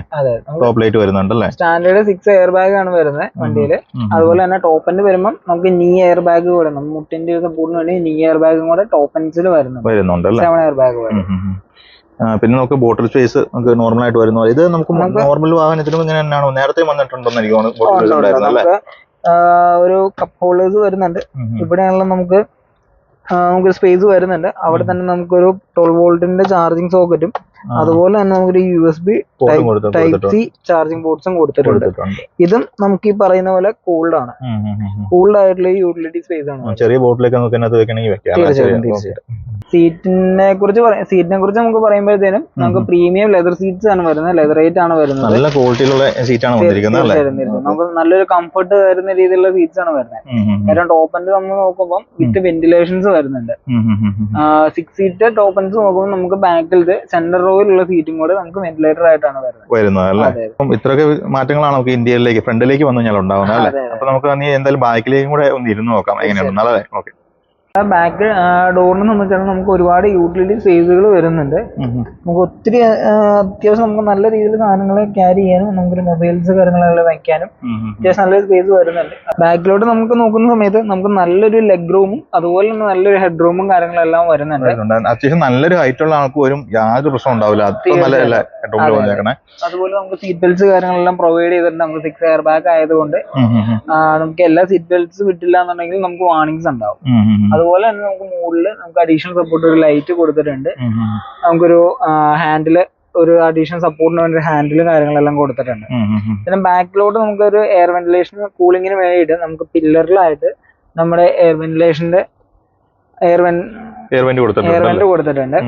Speaker 1: ടോപ്പ് ലൈറ്റ് വരുന്നുണ്ട് അല്ലേ
Speaker 2: സ്റ്റാൻഡേർഡ് സിക്സ് എയർ ബാഗ് ആണ് വരുന്നത് വണ്ടിയിൽ അതുപോലെ തന്നെ ടോപ്പ് എൻഡ് വരുമ്പോൾ നമുക്ക് നീ എയർ ബാഗ് കൂടെ മുട്ടിന്റെ മുട്ടിന്റെ പൂർണ വേണ്ടി നീ എയർ ബാഗും കൂടെ ടോപ്പ് എൻഡ്സിൽ വരുന്നുണ്ട്.
Speaker 1: വരുന്നുണ്ട്.
Speaker 2: സെവൻ എയർ ബാഗ്
Speaker 1: പിന്നെ നമുക്ക് ബോട്ടിൽ സ്പേസ് നമുക്ക് നോർമൽ ആയിട്ട് വരുന്ന ഇത് നമുക്ക് നോർമൽ വാഹനത്തിനും ഇങ്ങനെ തന്നെയാണോ? നേരത്തെ വന്നിട്ടുണ്ടെന്ന് എനിക്ക് തോന്നുന്നു
Speaker 2: ഒരു കപ്പ് ഹോൾഡേഴ്സ് വരുന്നുണ്ട്. ഇവിടെയാണല്ലോ നമുക്ക് നമുക്ക് സ്പേസ് വരുന്നുണ്ട്. അവിടെ തന്നെ നമുക്കൊരു ട്വൽവ് വോൾട്ടിന്റെ ചാർജിങ് സോക്കറ്റും അതുപോലെ തന്നെ നമുക്ക് U S B type C charging ബോർഡ്സും കൊടുത്തിട്ടുണ്ട്. ഇതും നമുക്ക് ഈ പറയുന്ന പോലെ കൂൾഡ് ആണ്. കൂൾഡ് ആയിട്ടുള്ള യൂട്ടിലിറ്റി സ്പേസ് ആണ്
Speaker 1: ചെറിയ ബോട്ടിലേക്ക് നമുക്ക് വെക്കണമെങ്കിൽ വെക്കാം അല്ലേ?
Speaker 2: തീർച്ചയായും,
Speaker 1: ശരി,
Speaker 2: തീർച്ചയായും. സീറ്റിനെ കുറിച്ച് പറയാം സീറ്റിനെ കുറിച്ച് നമുക്ക് പറയുമ്പോഴത്തേനും നമുക്ക് പ്രീമിയം ലെതർ സീറ്റ്സ് ആണ് വരുന്നത് ലെതർ റേറ്റ് ആണ് വരുന്നത്
Speaker 1: നല്ല ക്വാളിറ്റിയിലുള്ള വന്നിരിക്കുന്നത്
Speaker 2: തീർച്ചയായും, തീർച്ചയായും. നമുക്ക് നല്ലൊരു കംഫർട്ട് തരുന്ന രീതിയിലുള്ള സീറ്റ്സ് ആണ് വരുന്നത്. കാരണം ടോപ്പൻസ് നമ്മൾ നോക്കുമ്പോൾ വിത്ത് വെന്റിലേഷൻസ് വരുന്നുണ്ട്. സിക്സ് സീറ്റ് ടോപ്പൻസ് നോക്കുമ്പോൾ നമുക്ക് ബാക്കിൽ സെന്റർ റോയിലുള്ള സീറ്റും കൂടെ നമുക്ക് വെന്റിലേറ്റർ ആയിട്ടാണ് വരുന്നത്.
Speaker 1: വരുന്നത് അല്ലേ? അപ്പം ഇത്രയൊക്കെ മാറ്റങ്ങളാണ് നമുക്ക് ഇന്ത്യയിലേക്ക് ഫ്രണ്ടിലേക്ക് വന്നു കഴിഞ്ഞാൽ ഉണ്ടാവുന്നത് അല്ലേ. അപ്പൊ നമുക്ക് നീ എന്തായാലും ബാക്കിലേക്കും കൂടെ ഒന്ന് ഇരുന്ന് നോക്കാം എങ്ങനെയാണ് അല്ലേ? ഓക്കെ
Speaker 2: ബാക്ക് ഡോറിനെ സംബന്ധിച്ചാണ് നമുക്ക് ഒരുപാട് യൂട്ടിലിറ്റി സ്പേസുകൾ വരുന്നുണ്ട്. നമുക്ക് ഒത്തിരി അത്യാവശ്യം നമുക്ക് നല്ല രീതിയിൽ സാധനങ്ങളെ ക്യാരി ചെയ്യാനും നമുക്ക് മൊബൈൽസ് കാര്യങ്ങളെല്ലാം വെക്കാനും അത്യാവശ്യം നല്ല സ്പേസ് വരുന്നുണ്ട്. ബാക്കിലോട്ട് നമുക്ക് നോക്കുന്ന സമയത്ത് നമുക്ക് നല്ലൊരു ലെഗ് റൂമും അതുപോലെ തന്നെ നല്ലൊരു ഹെഡ് റൂമും കാര്യങ്ങളെല്ലാം വരുന്നുണ്ട്.
Speaker 1: അത്യാവശ്യം നല്ലൊരു ഹൈറ്റ് ഉള്ള ആൾക്ക് വരും യാതൊരു പ്രശ്നം ഉണ്ടാവില്ല.
Speaker 2: അതുപോലെ നമുക്ക് സീറ്റ് ബെൽറ്റ്സ് കാര്യങ്ങളെല്ലാം പ്രൊവൈഡ് ചെയ്തിട്ടുണ്ട്. നമുക്ക് സിക്സ് എയർ ബാഗ് ആയതുകൊണ്ട്. നമുക്ക് എല്ലാ സീറ്റ് ബെൽറ്റ്സ് കിട്ടില്ല എന്നുണ്ടെങ്കിൽ നമുക്ക് വാർണിംഗ്സ് ഉണ്ടാവും. അതുപോലെ തന്നെ നമുക്ക് മുകളിൽ നമുക്ക് അഡീഷണൽ സപ്പോർട്ട് ഒരു ലൈറ്റ് കൊടുത്തിട്ടുണ്ട് നമുക്കൊരു ഹാൻഡിൽ ഒരു അഡീഷണൽ സപ്പോർട്ടിന് വേണ്ടി ഹാൻഡിൽ കാര്യങ്ങളെല്ലാം കൊടുത്തിട്ടുണ്ട്. പിന്നെ ബാക്കിലോട്ട് നമുക്കൊരു എയർ വെന്റിലേഷൻ കൂളിങ്ങിന് വേണ്ടിയിട്ട് നമുക്ക് പില്ലറിലായിട്ട് നമ്മുടെ എയർ വെന്റിലേഷന്റെ എയർ വെൻ
Speaker 1: എയർ വെന്റ് കൊടുത്തിട്ടുണ്ട്.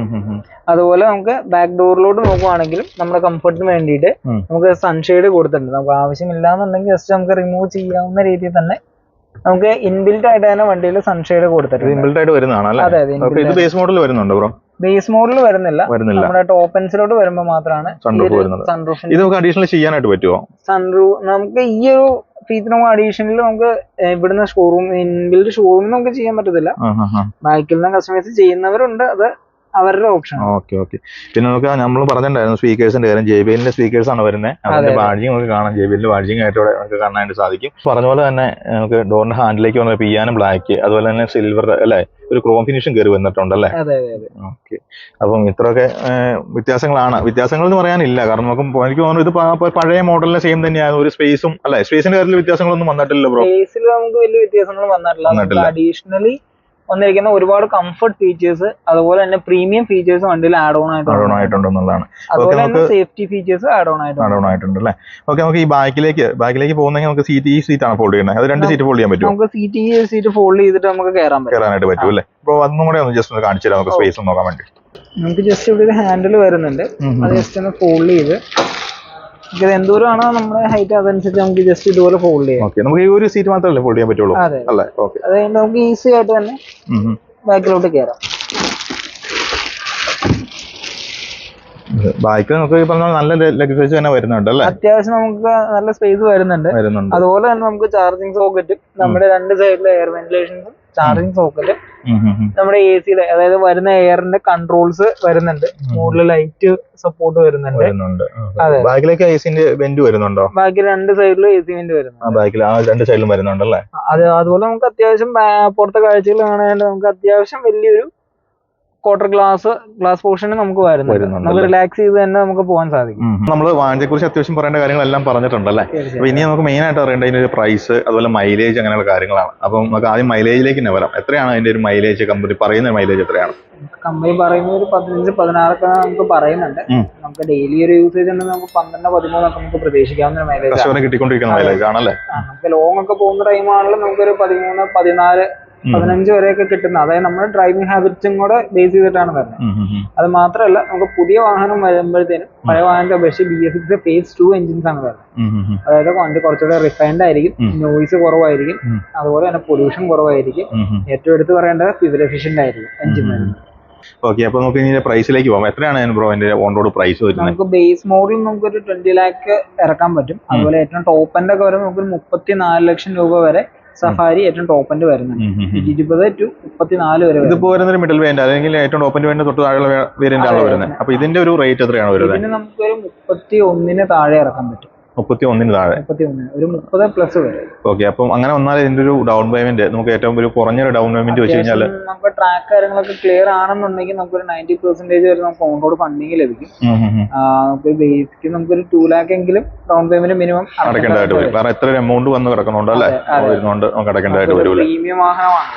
Speaker 2: അതുപോലെ നമുക്ക് ബാക്ക് ഡോറിലോട്ട് നോക്കുവാണെങ്കിലും നമ്മുടെ കംഫർട്ടിന് വേണ്ടിയിട്ട്. നമുക്ക് സൺഷെയ്ഡ് കൊടുത്തിട്ടുണ്ട് നമുക്ക് ആവശ്യമില്ലാന്നുണ്ടെങ്കിൽ ജസ്റ്റ് നമുക്ക് റിമൂവ് ചെയ്യാവുന്ന രീതിയിൽ തന്നെ നമുക്ക് ഇൻബിൽറ്റ് ആയിട്ട് തന്നെ വണ്ടിയിൽ സൺഷെയ്ഡ് കൊടുത്തിട്ടുണ്ട്.
Speaker 1: ഇൻബിൽറ്റ് ആയിട്ട് വരുന്നതാണ് അല്ലേ?
Speaker 2: അതെ അതെ
Speaker 1: ഇത് ബേസ് മോഡൽ വരുന്നുണ്ട് ബ്രോ
Speaker 2: ബേസ് മോഡൽ വരുന്നില്ല.
Speaker 1: വരുന്നില്ല.
Speaker 2: നമ്മുടെ ടോപ്പൻസിലോട്ട് വരുമ്പോൾ മാത്രമാണ് സൺറൂഫ്
Speaker 1: ഇത് നമുക്ക് അഡീഷണൽ ചെയ്യാനായിട്ട് പറ്റുമോ
Speaker 2: സൺറൂഫ് നമുക്ക് ഈ ഒരു ഫീച്ചർ നമുക്ക് അഡീഷണൽ നമുക്ക് ഇവിടുന്ന് ഷോറൂം ഇൻബിൽഡ് ഷോറൂമിൽ നമുക്ക് ചെയ്യാൻ പറ്റത്തില്ല. ബാക്കിൽ നിന്ന് കസ്റ്റമൈസ് ചെയ്യുന്നവരുണ്ട്. അത് അവരുടെ ഓപ്ഷൻ
Speaker 1: ഓക്കെ ഓക്കെ പിന്നെ നമുക്ക് നമ്മൾ പറഞ്ഞിട്ടുണ്ടായിരുന്നു സ്പീക്കേഴ്സിന്റെ കാര്യം. ജെ ബി എല്ലിന്റെ സ്പീക്കേഴ്സ് ആണ് വരുന്നത് അതിന്റെ
Speaker 2: അതെ.
Speaker 1: ബാഡ്ജിങ് നമുക്ക് കാണാം. ജെ ബി എല്ലിന്റെ ബാഡ്ജിങ് ആയിട്ട് ഇവിടെ നമുക്ക് കാണാനായിട്ട് സാധിക്കും. പറഞ്ഞ പോലെ തന്നെ നമുക്ക് ഡോറിന്റെ ഹാൻഡിലേക്ക് വന്ന പിയാനും ബ്ലാക്ക് അതുപോലെ തന്നെ സിൽവർ അല്ലേ? ഒരു ക്രോം ഫിനിഷും കയറി വന്നിട്ടുണ്ട് അല്ലേ? ഓക്കെ അപ്പം ഇത്രയൊക്കെ വ്യത്യാസങ്ങളാണ്. വ്യത്യാസങ്ങൾ എന്ന് പറയാനില്ല. കാരണം നമുക്ക് എനിക്ക് തോന്നുന്നു ഇത് പഴയ മോഡലിനെ സെയിം തന്നെയാണ് ഒരു സ്പേസും അല്ലെ? സ്പേസിന്റെ കാര്യത്തിൽ വ്യത്യാസങ്ങളൊന്നും വന്നിട്ടില്ല ബ്രോ
Speaker 2: സ്പേസിൽ നമുക്ക് വലിയ വ്യത്യാസങ്ങൾ വന്നിട്ടില്ല.
Speaker 1: വന്നിട്ടില്ല.
Speaker 2: അഡീഷണലി വന്നിരിക്കുന്ന ഒരുപാട് കംഫർട്ട് ഫീച്ചേഴ്സ് അതുപോലെ തന്നെ പ്രീമിയം ഫീച്ചേഴ്സ് വണ്ടിയിൽ ആഡ് ഓൺ ആയിട്ടുണ്ട്. വന്നിട്ടുണ്ട്.
Speaker 1: ആയിട്ടുണ്ടെന്നുള്ളതാണ്
Speaker 2: അതുപോലെ തന്നെ സേഫ്റ്റി ഫീച്ചേഴ്സ് ആഡ് ഓൺ ആയിട്ട്
Speaker 1: ഓൺ ആയിട്ടുണ്ട്. അല്ലേ? ഓക്കെ നമുക്ക് ഈ ബാക്കിലേക്ക് ബാക്കിലേക്ക് പോകുന്നെങ്കിൽ നമുക്ക് സീറ്റ് ഈ സീറ്റ് ആണ് ഫോൾഡ് ചെയ്യുന്നത്. അത് രണ്ട് സീറ്റ് ഫോൾഡ് ചെയ്യാൻ പറ്റും
Speaker 2: നമുക്ക് സീറ്റ് ഈ സീറ്റ് ഫോൾഡ് ചെയ്തിട്ട് നമുക്ക് കയറാൻ പറ്റും.
Speaker 1: കയറാനായിട്ട് പറ്റും അല്ലേ? അപ്പോൾ അതും കൂടെ ഒന്ന് ജസ്റ്റ് ഒന്ന് കാണിച്ചു തരാം. നമുക്ക് സ്പേസ് നോക്കാൻ വേണ്ടി.
Speaker 2: നമുക്ക് ജസ്റ്റ് ഇവിടെ ഒരു ഹാൻഡിൽ വരുന്നുണ്ട്. അത് ജസ്റ്റ് ഒന്ന് ഫോൾഡ് ചെയ്ത് ഇത് എന്തോരമാണോ നമ്മുടെ ഹൈറ്റ് അതനുസരിച്ച് നമുക്ക് ജസ്റ്റ് ഇതുപോലെ ഫോൾഡ് ചെയ്യാം.
Speaker 1: ഓക്കെ നമുക്ക് ഈ ഒരു സീറ്റ് മാത്രമല്ലേ ഫോൾഡ് ചെയ്യാൻ പറ്റുള്ളൂ?
Speaker 2: അതെ
Speaker 1: അല്ലേ? ഓക്കെ
Speaker 2: അതുകൊണ്ട് നമുക്ക് ഈസി ആയിട്ട് തന്നെ ബാക്കിലോട്ട് കയറാം
Speaker 1: ബാക്കിൽ നമുക്ക് ഈ പറഞ്ഞ നല്ല ലെഗ് സ്പേസ് തന്നെ വരുന്നുണ്ട് അല്ലേ?
Speaker 2: അത്യാവശ്യം നമുക്ക് നല്ല സ്പേസ് വരുന്നുണ്ട്.
Speaker 1: വരുന്നുണ്ട്.
Speaker 2: അതുപോലെ തന്നെ നമുക്ക് ചാർജിങ് സോക്കറ്റും നമ്മുടെ രണ്ട് സൈഡിലെ എയർ വെന്റിലേഷൻസും ചാർജിങ് സോക്കറ്റ്. നമ്മുടെ എ സിയിലെ അതായത് വരുന്ന എയറിന്റെ കൺട്രോൾസ് വരുന്നുണ്ട്. മുകളിൽ ലൈറ്റ് സപ്പോർട്ട് വരുന്നുണ്ട്.
Speaker 1: ബാക്കിലേക്ക് വെന്റ് ബെൻഡ് വരുന്നുണ്ടോ?
Speaker 2: ബാക്കി രണ്ട് സൈഡിലും എ സി വെന്റ് വരുന്നുണ്ട്.
Speaker 1: രണ്ട് സൈഡിലും വരുന്നുണ്ടല്ലേ?
Speaker 2: അതെ അതുപോലെ നമുക്ക് അത്യാവശ്യം പുറത്തെ കാഴ്ചകൾ കാണാനായിട്ട് നമുക്ക് അത്യാവശ്യം വലിയൊരു ക്വാർട്ടർ ഗ്ലാസ് ഗ്ലാസ് പോർഷൻ നമുക്ക് വരുന്നുണ്ട്. നമുക്ക് റിലാക്സ് ചെയ്ത് തന്നെ നമുക്ക് പോകാൻ സാധിക്കും.
Speaker 1: നമ്മൾ വാഹനത്തെക്കുറിച്ച് അത്യാവശ്യം പറയേണ്ട കാര്യങ്ങളെല്ലാം പറഞ്ഞിട്ടുണ്ട് പറഞ്ഞിട്ടുണ്ടല്ലേ അപ്പൊ ഇനി നമുക്ക് മെയിൻ ആയിട്ട് അറിയേണ്ട അതിന്റെ പ്രൈസ് അതുപോലെ മൈലേജ് അങ്ങനെയുള്ള കാര്യങ്ങളാണ്. അപ്പം നമുക്ക് ആദ്യം മൈലേജിലേക്ക് തന്നെ വരാം. എത്രയാണ് അതിന്റെ ഒരു മൈലേജ് കമ്പനി പറയുന്ന മൈലേജ് എത്രയാണ്?
Speaker 2: കമ്പനി പറയുന്ന ഒരു പതിനഞ്ച് പതിനാറൊക്കെ നമുക്ക് പറയുന്നുണ്ട്. നമുക്ക് ഡെയിലി ഒരു യൂസേജ് ഉണ്ടെങ്കിൽ നമുക്ക് പന്ത്രണ്ട് പതിമൂന്നൊക്കെ നമുക്ക് പ്രതീക്ഷിക്കാവുന്ന മൈലേജ്
Speaker 1: കിട്ടിക്കൊണ്ടിരിക്കുന്ന മൈലേജ് ആണല്ലേ?
Speaker 2: നമുക്ക് ലോങ് ഒക്കെ പോകുന്ന ടൈമാണെങ്കിലും നമുക്കൊരു പതിമൂന്ന് പതിനാല്. പതിനഞ്ച് വരെയൊക്കെ കിട്ടുന്ന അതായത് നമ്മുടെ ഡ്രൈവിംഗ് ഹാബിറ്റ്സും കൂടെ ബേസ് ചെയ്തിട്ടാണ് വരുന്നത്. അത് മാത്രമല്ല നമുക്ക് പുതിയ വാഹനം വരുമ്പോഴത്തേനും പഴയ വാഹനത്തെ അപേക്ഷിച്ച് B S six phase two engines ആണ് വരുന്നത്. അതായത് വണ്ടി കുറച്ചുകൂടെ റിഫൈൻഡ് ആയിരിക്കും. നോയിസ് കുറവായിരിക്കും. അതുപോലെ തന്നെ പൊല്യൂഷൻ കുറവായിരിക്കും. ഏറ്റവും എടുത്ത് പറയേണ്ടത് ഫ്യൂവൽ എഫിഷ്യന്റ് ആയിരിക്കും എഞ്ചിൻ
Speaker 1: ഓക്കെ അപ്പൊ നമുക്ക് ഇനി പ്രൈസിലേക്ക് പോകാം എത്രയാണ് ബ്രോ എന്റെ ഓൺ റോഡ് പ്രൈസ് വരുന്നത്?
Speaker 2: നമുക്ക് ബേസ് മോഡൽ നമുക്ക് ഒരു ട്വന്റി ലാക്ക് ഇറക്കാൻ പറ്റും. അതുപോലെ ഏറ്റവും ടോപ്പ് എൻഡ് ഒക്കെ വരുമ്പോൾ നമുക്ക് മുപ്പത്തി നാല് ലക്ഷം രൂപ വരെ സഫാരി ഏറ്റവും ടോപ്പ് എൻഡ് വരുന്നുണ്ട്. ഇരുപത് ടു മുപ്പത്തിനാല് വരെ
Speaker 1: ഇതിപ്പോ വരുന്നത് മിഡിൽ വേരിയന്റ് അല്ലെങ്കിൽ ഏറ്റവും ടോപ്പിന്റെ വേണ്ട തൊട്ട് താഴെയുള്ള വേരിയന്റ് വരുന്നത്. അപ്പൊ ഇതിന്റെ ഒരു റേറ്റ് എത്രയാണ് വരുന്നത്?
Speaker 2: ഇതിന് നമുക്കൊരു മുപ്പത്തി ഒന്നിന് താഴെ ഇറക്കാൻ പറ്റും.
Speaker 1: മുപ്പത്തി ഒന്നിന് താഴെ
Speaker 2: ഒരു മുപ്പത് പ്ലസ് വരും.
Speaker 1: ഓക്കെ അപ്പം അങ്ങനെ വന്നാൽ ഇതിന്റെ ഒരു ഡൗൺ പേയ്മെന്റ് നമുക്ക് ഏറ്റവും ഒരു കുറഞ്ഞൊരു ഡൗൺ പേയ്മെന്റ് വെച്ച് കഴിഞ്ഞാൽ
Speaker 2: നമുക്ക് ട്രാക്ക് കാര്യങ്ങളൊക്കെ ക്ലിയർ ആണെന്നുണ്ടെങ്കിൽ നമുക്കൊരു നയന്റി പെർസെന്റേജ് വരെ നമുക്ക് ഓൺ റോഡ് ഫണ്ടിങ് ലഭിക്കും. നമുക്ക് ബേസിക് നമുക്കൊരു ടു ലാക്ക് എങ്കിലും ഡൗൺ പേയ്മെന്റ് മിനിമം
Speaker 1: അടക്കേണ്ടതായിട്ട് വരും. കാരണം എത്ര എമൗണ്ട് വന്ന് കിടക്കണോണ്ട് അല്ലേ?
Speaker 2: അതെ.
Speaker 1: നമുക്ക് അടക്കേണ്ടതായിട്ട് വരും
Speaker 2: പ്രീമിയം വാഹനമാണ്.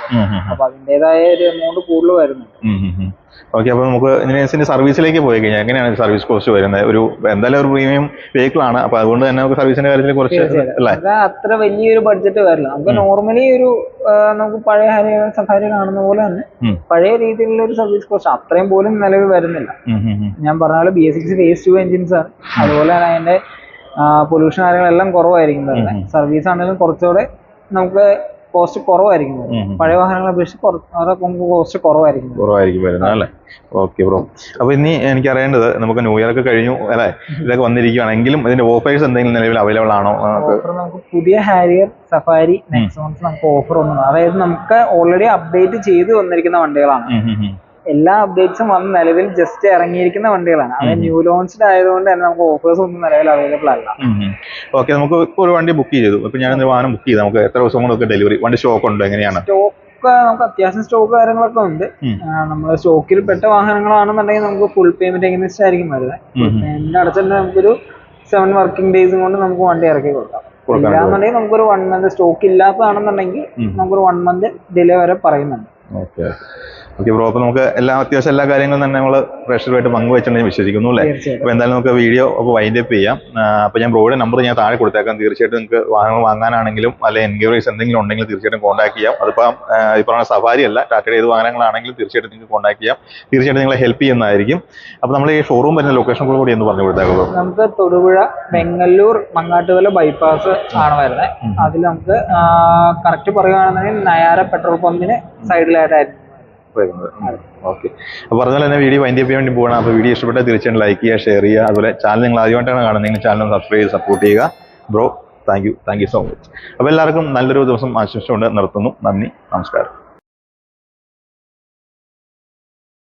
Speaker 2: അപ്പൊ അതിന്റേതായ ഒരു എമൗണ്ട് കൂടുതൽ വരുന്നുണ്ട്.
Speaker 1: ഓക്കെ അപ്പോൾ നമുക്ക് ഇതിനനുസരിച്ച് സർവീസിലേക്ക് പോയി കഴിഞ്ഞാൽ എങ്ങനെയാണ് സർവീസ് കോസ്റ്റ് വരുന്നത്? ഒരു എന്തായാലും ഒരു പ്രീമിയം വെഹിക്കിൾ ആണ്. അപ്പൊ അതുകൊണ്ട് തന്നെ നമുക്ക് സർവീസിന്റെ കാര്യത്തിൽ കുറച്ച്. അല്ലേ?
Speaker 2: അത് അത്ര വലിയൊരു ബഡ്ജറ്റ് വരില്ല. നമുക്ക് നോർമലി ഒരു നമുക്ക് പഴയ ഹരി സഫാരി കാണുന്ന പോലെ തന്നെ പഴയ രീതിയിലുള്ള ഒരു സർവീസ് കോസ്റ്റ് അത്രയും പോലും നിലവിൽ വരുന്നില്ല. ഞാൻ പറഞ്ഞ പോലെ B S six phase two engines ആണ്. അതുപോലെ തന്നെ അതിന്റെ പൊല്യൂഷൻ കാര്യങ്ങളെല്ലാം കുറവായിരിക്കും തന്നെ. സർവീസ് ആണെങ്കിലും കുറച്ചുകൂടെ നമുക്ക് കോസ്റ്റ് കുറവായിരിക്കും. പഴയ വാഹനങ്ങളെ അപേക്ഷിച്ച് നമുക്ക് കോസ്റ്റ് കുറവായിരിക്കും.
Speaker 1: കുറവായിരിക്കും വരുന്നത് അല്ലേ? ഓക്കെ ബ്രോ അപ്പൊ ഇനി എനിക്ക് അറിയേണ്ടത് നമുക്ക് ന്യൂ ഇയർ ഒക്കെ കഴിഞ്ഞു അല്ലേ? ഇതൊക്കെ വന്നിരിക്കുകയാണെങ്കിലും ഇതിന്റെ ഓഫേഴ്സ് എന്തെങ്കിലും നിലവിൽ അവൈലബിൾ ആണോ? നമുക്ക്
Speaker 2: പുതിയ ഹാരിയർ സഫാരി നെക്സോൺസ് നമുക്ക് ഓഫർ ഒന്നും അതായത് നമുക്ക് ഓൾറെഡി അപ്ഡേറ്റ് ചെയ്ത് വന്നിരിക്കുന്ന വണ്ടികളാണ്. എല്ലാ അപ്ഡേറ്റ്സും വന്ന് നിലവിൽ ജസ്റ്റ് ഇറങ്ങിയിരിക്കുന്ന വണ്ടികളാണ്. അത് ന്യൂ ലോഞ്ച്ഡ് ആയതുകൊണ്ട് തന്നെ നമുക്ക് ഓഫേഴ്സ് ഒന്നും നിലവിൽ അവൈലബിൾ അല്ല.
Speaker 1: ഓക്കെ നമുക്ക് ഇപ്പോൾ ഒരു വണ്ടി ബുക്ക് ചെയ്തു. ഇപ്പൊ ഞാൻ വാഹനം ബുക്ക് ചെയ്തു. നമുക്ക് എത്ര ദിവസം കൊണ്ടൊക്കെ ഡെലിവറി വണ്ടി സ്റ്റോക്ക് ഉണ്ടോ? എങ്ങനെയാണ്?
Speaker 2: സ്റ്റോക്ക് നമുക്ക് അത്യാവശ്യം സ്റ്റോക്ക് കാര്യങ്ങളൊക്കെ ഉണ്ട്. നമ്മൾ സ്റ്റോക്കിൽ പെട്ട വാഹനങ്ങളാണെന്നുണ്ടെങ്കിൽ നമുക്ക് ഫുൾ പേയ്മെന്റ് എങ്ങനെ ആയിരിക്കും വരുന്നത്. പേയ്മെന്റ് അടച്ചിട്ട് നമുക്കൊരു സെവൻ വർക്കിംഗ് ഡേയ്സും കൊണ്ട് നമുക്ക് വണ്ടി ഇറക്കി കൊടുക്കാം. ഇല്ലാന്നുണ്ടെങ്കിൽ നമുക്കൊരു വൺ മന്ത് സ്റ്റോക്ക് ഇല്ലാത്തതാണെന്നുണ്ടെങ്കിൽ. നമുക്കൊരു വൺ മന്ത് ഡിലേ വരെ പറയുന്നുണ്ട്.
Speaker 1: ഓക്കെ ബ്രോ അപ്പൊ നമുക്ക് എല്ലാ അത്യാവശ്യം എല്ലാ കാര്യങ്ങളും തന്നെ നമ്മൾ പ്രേക്ഷകരുമായിട്ട് പങ്കുവെച്ചിട്ടുണ്ടെന്ന് വിശ്വസിക്കുന്നു അല്ലേ?
Speaker 2: തീർച്ചയായിട്ടും.
Speaker 1: അപ്പൊ എന്തായാലും നമുക്ക് വീഡിയോ അപ്പോൾ വൈൻഡ് അപ്പ് ചെയ്യാം. അപ്പോൾ അപ്പൊ ഞാൻ ബ്രോയുടെ നമ്പർ ഞാൻ താഴെ കൊടുത്തേക്കാം. തീർച്ചയായിട്ടും നിങ്ങൾക്ക് വാഹനങ്ങൾ വാങ്ങാനാണെങ്കിലും അല്ലെങ്കിൽ എൻക്വയറീസ് എന്തെങ്കിലും ഉണ്ടെങ്കിൽ തീർച്ചയായിട്ടും കോൺടാക്ട് ചെയ്യാം. അതിപ്പോൾ ഈ പറഞ്ഞ സഫാരി അല്ല ടാറ്റയുടെ ഏത് വാഹനങ്ങളാണെങ്കിലും തീർച്ചയായിട്ടും നിങ്ങൾക്ക് കോൺടാക്ട് ചെയ്യാം. തീർച്ചയായിട്ടും നിങ്ങളെ ഹെൽപ്പ് ചെയ്യുന്നതായിരിക്കും. അപ്പോൾ നമ്മൾ ഈ ഷോറൂം വരുന്ന ലൊക്കേഷൻ കൂടി ഒന്ന് പറഞ്ഞു കൊടുത്തേക്കാം.
Speaker 2: നമുക്ക് തൊടുപുഴ വെങ്ങല്ലൂർ മങ്ങാട്ടുകല ബൈപ്പാസ് ആണ് വരുന്നത്. അതിൽ നമുക്ക് കറക്റ്റ് പറയുകയാണെന്നുണ്ടെങ്കിൽ നയാര പെട്രോൾ പമ്പിന് സൈഡിലായിട്ടായിരുന്നു
Speaker 1: ഓക്കെ. അപ്പോൾ പറഞ്ഞാൽ തന്നെ വീഡിയോ വൈൻഡ് ചെയ്യാൻ വേണ്ടി പോകണം അപ്പോൾ വീഡിയോ ഇഷ്ടപ്പെട്ടാൽ തീർച്ചയായും ലൈക്ക് ചെയ്യുക ഷെയർ ചെയ്യുക. അതുപോലെ ചാനൽ നിങ്ങൾ ആദ്യമായിട്ടാണ് കാണുന്നത്. ചാനൽ സബ്സ്ക്രൈബ് ചെയ്ത് സപ്പോർട്ട് ചെയ്യുക. Bro thank you thank you so much അപ്പോൾ എല്ലാവർക്കും നല്ലൊരു ദിവസം ആശംസിച്ചുകൊണ്ട് നിർത്തുന്നു. നന്ദി. നമസ്കാരം.